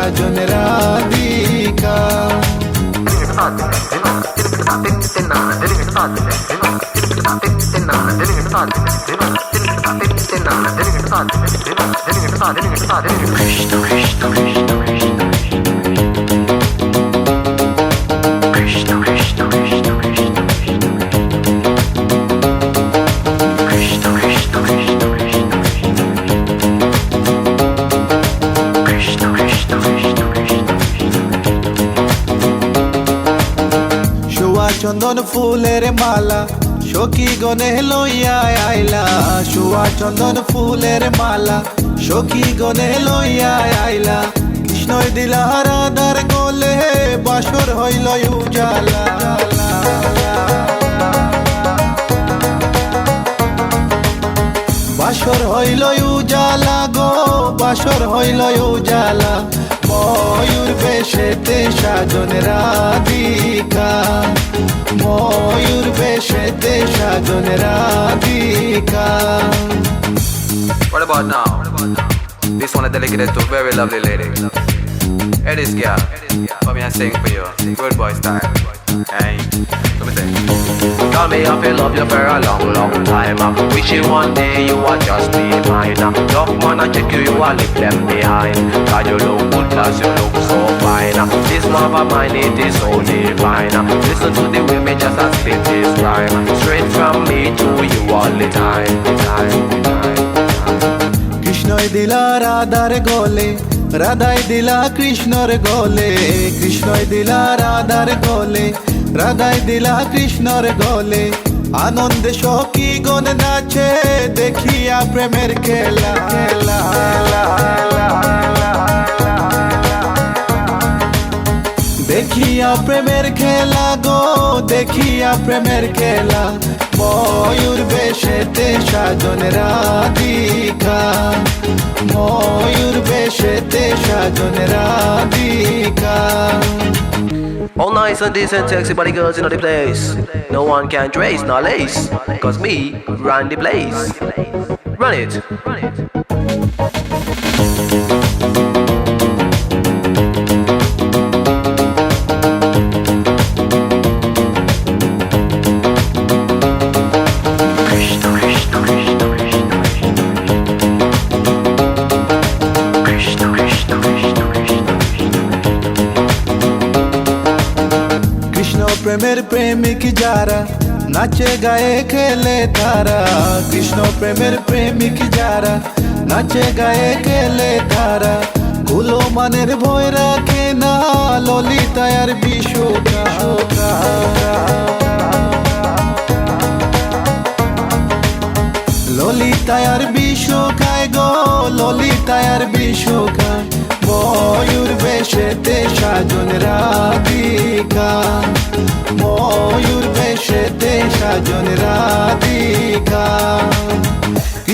বেশেতে সাজন রাধিকা শুয়া ফুলের মালা, সখী গনে লইয়া আইলা। শুয়া চন্দন ফুলের মালা, সখী গনে লইয়া আইলা। কৃষ্ণই দিলা রাধার গলে বাসর হইল উজালা। বাসর হইল উজালা গো, বাসর হইল উজালা। ময়ূর বেশেতে সাজন রাধিকা। ময়ূর বেশেতে সাজন Radhika What about now? This one is dedicated to a very lovely lady. Hey, this girl. Come here and sing for you. Good boy style. Hey, let me sing. Tell me if you love you for a long, long time. uh. Wishing one day you would just be mine. uh. Love man, I check you, you are left them behind. God, you look good, cause you look so uh. This love mine, it is so divine. uh. Listen to the me just a spit this rhyme. Straight from me to you all the time. Time, time. কৃষ্ণই দিলা রাধার গলে রাধাই দিলা কৃষ্ণর গলে কৃষ্ণই দিলা রাধার গলে রাধাই দিলা কৃষ্ণর গলে আনন্দে সখী গন নাচে দেখিয়া প্রেমের খেলা খেলা দেখিয়া প্রেমের খেলা গো দেখিয়া প্রেমের খেলা ময়ূর বেশেতে সাজন রাধিকা ময়ূর বেশেতে সাজন Radhika All nice and decent, sexy body girls in the place. No one can trace nor lace. Cause me run the place. Run it. Run it. প্রেমের প্রেমিক যারা, নাচে গায়ে খেলে তারা। কৃষ্ণ প্রেমের প্রেমিক যারা, নাচে গায়ে খেলে তারা। কুলো মানের ভয় রাখে না ললিতায়ার বিশ্বকা ললিতায়ার বিশ্বকায় গো ললিতায়ার বিশ্বকায় ময়ূর বেশেতে সাজন রাধিকা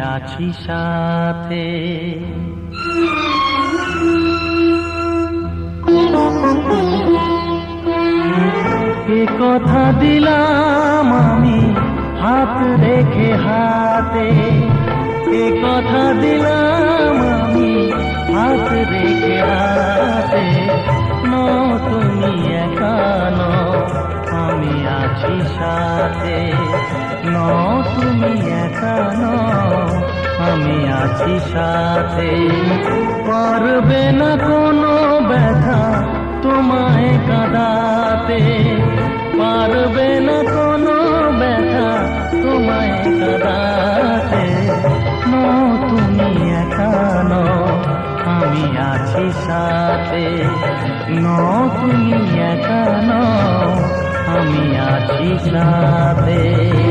আছি সাথে। এ কথা দিলাম আমি হাত রেখে হাতে। এ কথা দিলাম আমি হাত রেখে হাতে। নো তুমি একানো আমি আছি সাথে। ন তুমি একানো আমি আছি সাথে। পারবে না কোনো ব্যথা তোমায় কাঁদাতে। পারবে না কোনো ব্যথা তোমায় কাঁদাতে। ন, তুমি একানো আমি আছি সাথে। ন, তুমি একানো আমি আছি সাথে।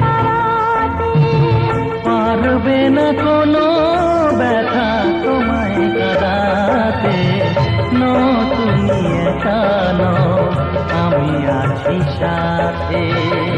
তারাতে পারবে না কোনো ব্যথা তোমায় কাদাতে। ন তুমি একানো আমি আছি সাথে।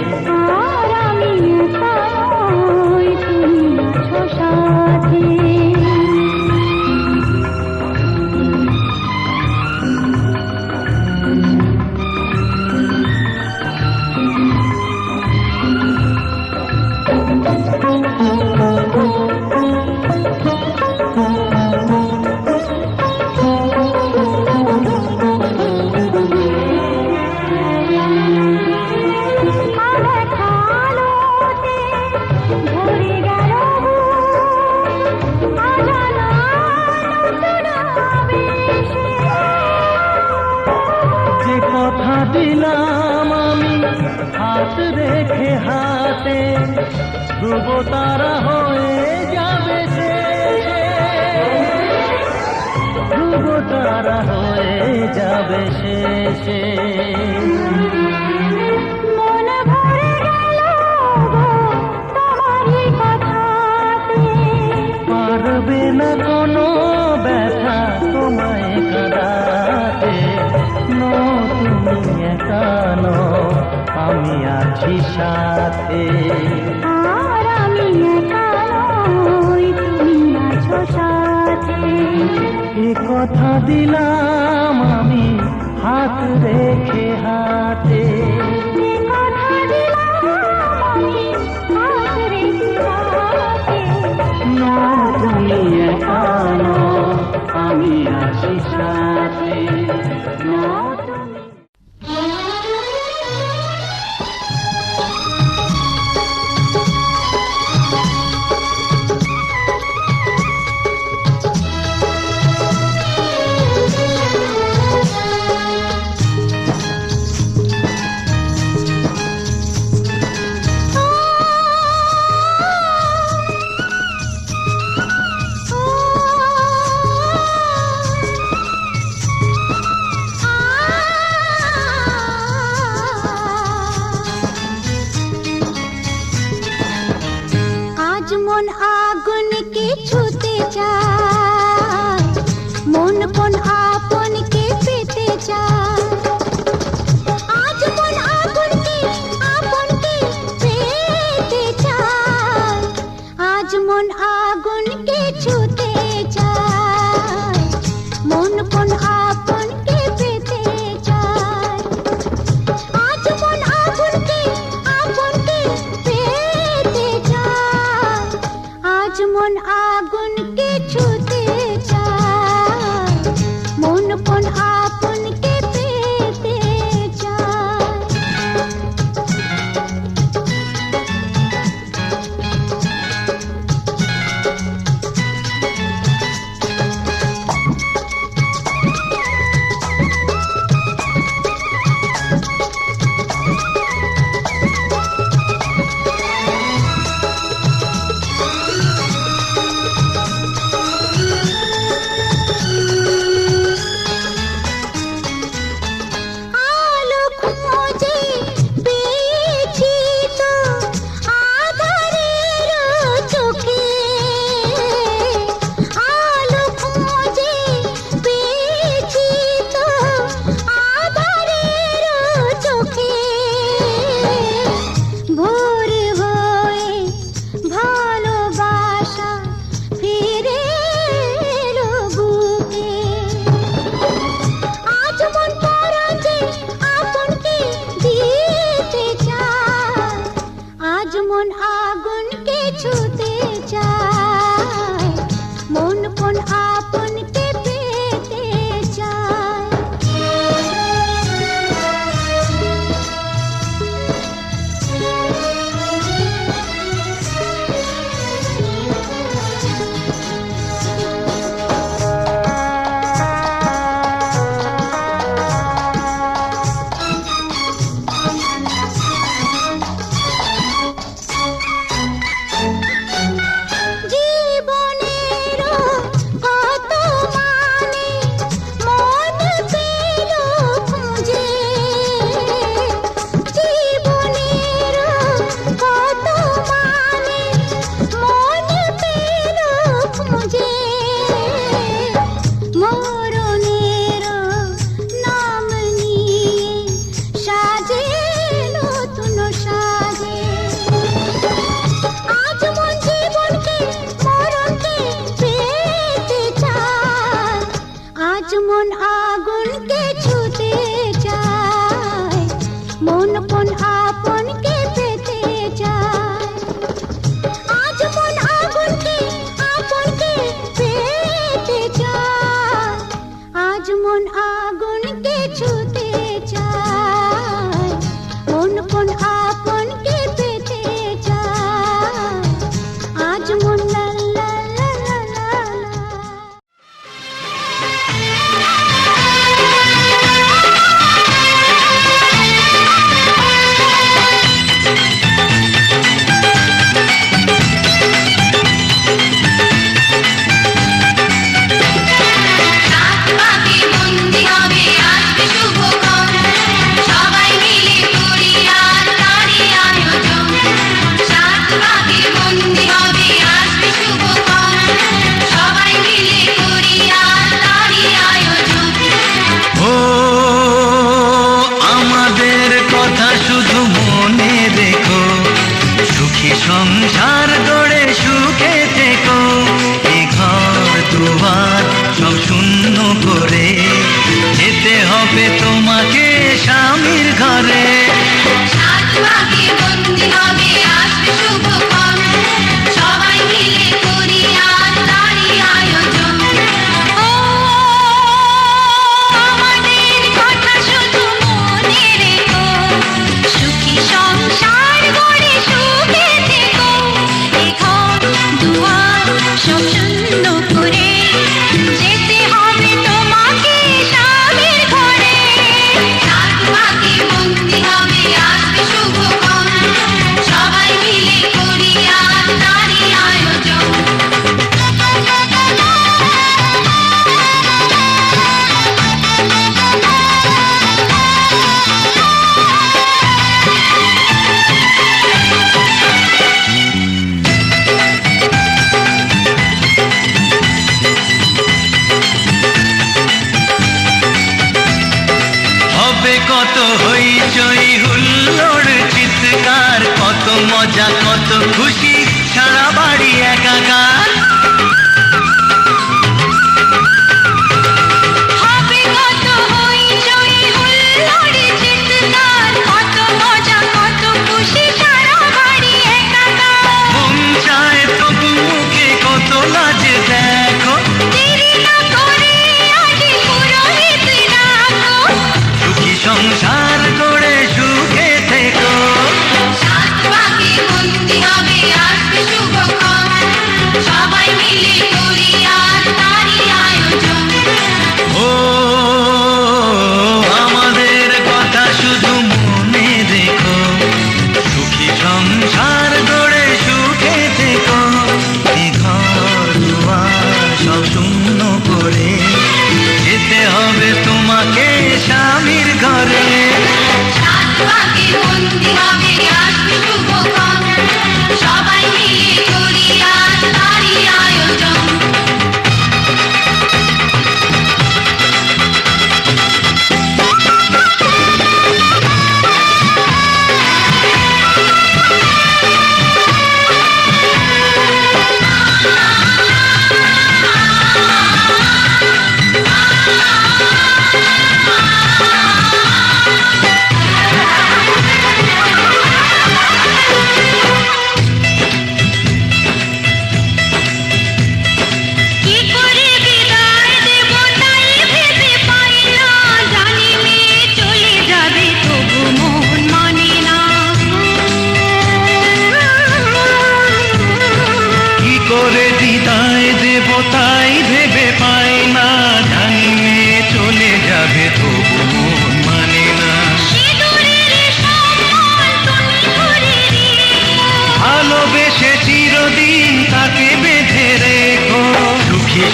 রেখে হাতে ধ্রুব তারা হয়ে যাবে সে ধ্রুব তারা হয়ে যাবে সে পারবে না কোনো ব্যথা তোমায় কাদাতে। নো তুমি একানো আমি আছি সাথে। আর আমি তুমি আছো সাথে। এ কথা দিলাম আমি হাত রেখে फागुन के छूते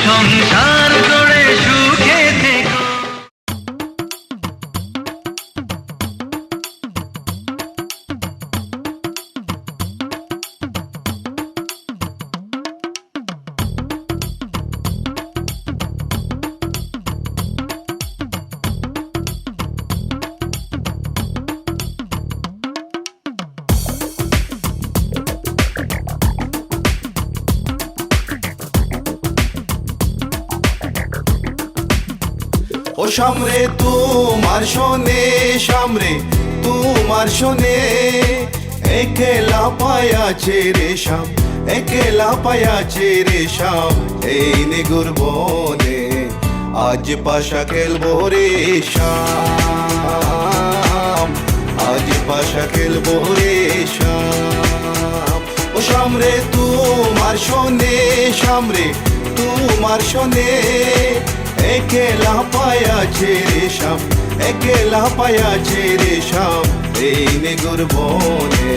সংসার পায়াছে রে শাম একেলা পায়াছে রে শাম এই নিগুর বনে আজ পাশা খেলব রে শাম আজ পাশা খেলব রে শাম ও সামরে তোমার শোনে সামরে তোমার শোনে। একেলা পায়াছে রে শাম একেলা পায়াছে রে শাম এই নেগুর বনে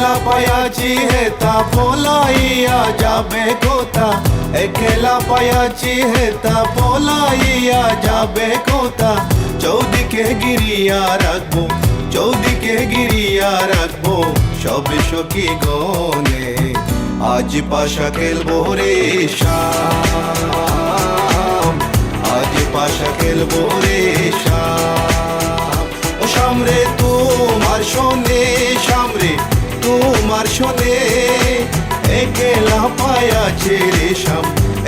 একেলা পায়াছি হেতা পলাইয়া যাবে কোথা? একেলা পায়াছি হেতা পলাইয়া যাবে কোথা? চৌদিকে গিরিয়া রাখব, চৌদিকে গিরিয়া রাখব, সবে সখী গনে আজ পাশা খেলব রে শাম আজ পাশা খেলব রে শাম ও সামরে তোমার সামরে তোমার শোনে, একেলা পায়া ছেড়ে শাম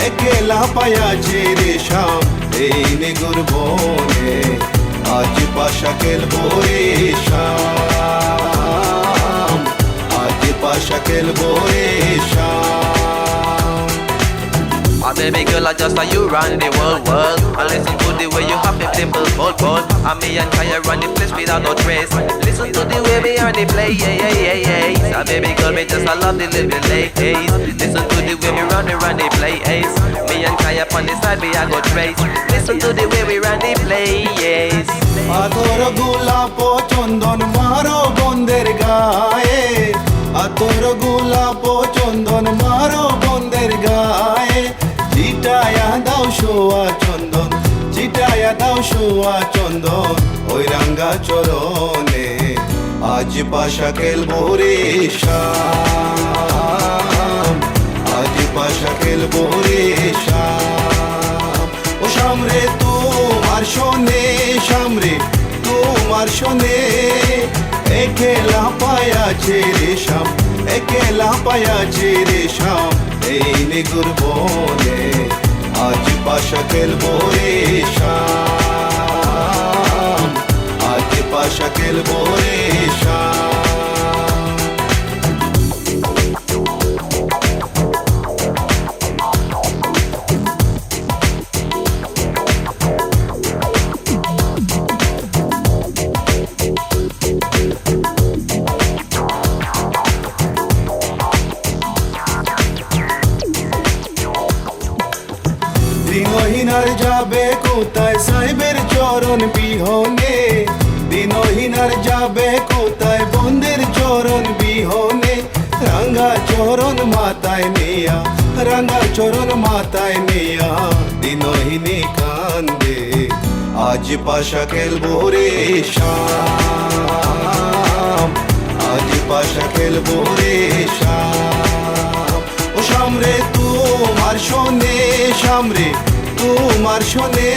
একেলা পায়া ছেড়ে শাম এই নেগুর বনে আজ পাশা খেলব রে শাম, আজ পাশা খেলব রে শাম। My baby girl, I just saw you run the world, world. And listen to the way you have the dimple, bold, bold. And me and Kaya run the place without no trace. Listen to the way we are the play, yeah, yeah, yeah, yeah. So baby girl, me just I love the living ladies. Listen to the way we run the run the play, ace. Me and Kaya on the side, we I go trace. Listen to the way we run the play, yes. আতর গোলাপ চন্দন মারো বন্দের গায়ে আতর গোলাপ চন্দন মারো বন্দের গায়ে চিটায়া দাও শোয়া চন্দন, চিটায়া দাও শোয়া চন্দন, ওই রাঙ্গা চরণে আজ পাশা খেলব রে শাম, আজ পাশা খেলব রে শাম। ও সামরে তোমার শোনে সামরে তোমার শোনে, একেলা পায়াছে রে শাম, একেলা পায়াছে রে শাম, এই নেগুর বনে। পাশা খেলব রে শাম। আজ পাশা খেলব রে শাম। চরণ মাতায় নেয়া দিনহীনে কান্দে আজ পাশা খেলব রে শাম আজ পাশা খেলব রে শাম ও সামরে তোমার শোনে সামরে তোমার শোনে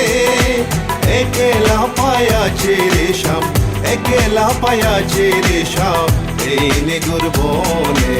একেলা পায়াছে রে শাম একেলা পায়াছে রে শাম এই নেগুর বনে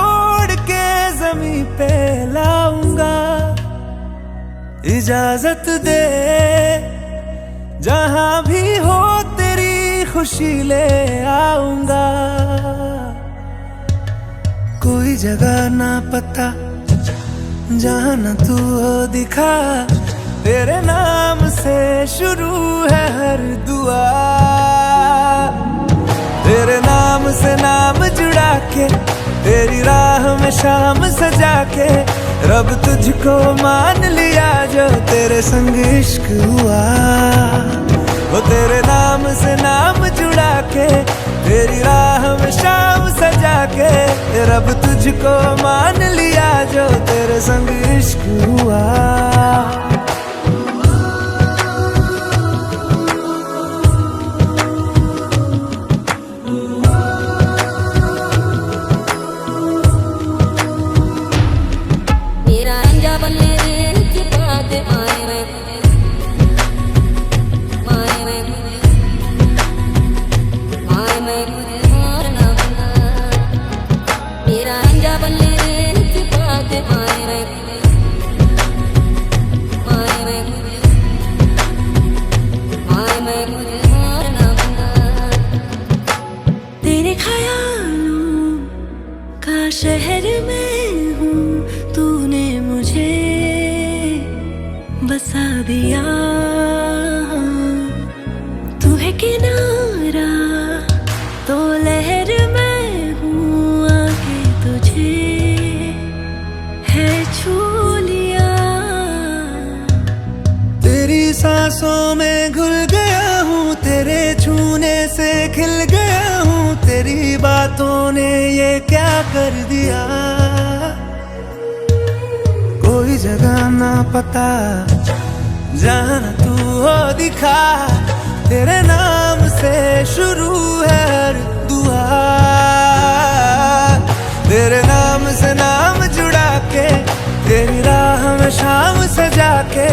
जमी पे लाऊँगा। इजाज़त दे, जहाँ भी हो तेरी खुशी ले आऊँगा। कोई जगह ना पता, जहाँ न तू हो दिखा। तेरे नाम से शुरू है हर दुआ। तेरे नाम से नाम जुड़ा के तेरी राह में शाम सजा के रब तुझको मान लिया जो तेरे संग इश्क हुआ। वो तेरे नाम से नाम जुड़ा के तेरी राह में शाम सजा के रब तुझको मान लिया जो तेरे संग इश्क हुआ। सांसों में घुल गया हूँ, तेरे छूने से खिल गया हूँ, तेरी बातों ने ये क्या कर दिया? कोई जगह ना पता, जान तू हो दिखा, तेरे नाम से शुरू है हर दुआ। तेरे नाम से नाम जुड़ा के, तेरी राह में शाम सजा के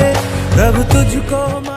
रब तुझको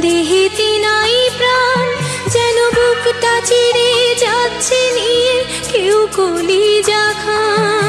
দেহেতে নাই প্রাণ যেন বুকটা চিরে যাচ্ছে নিয়ে কেউ কলি যা খান।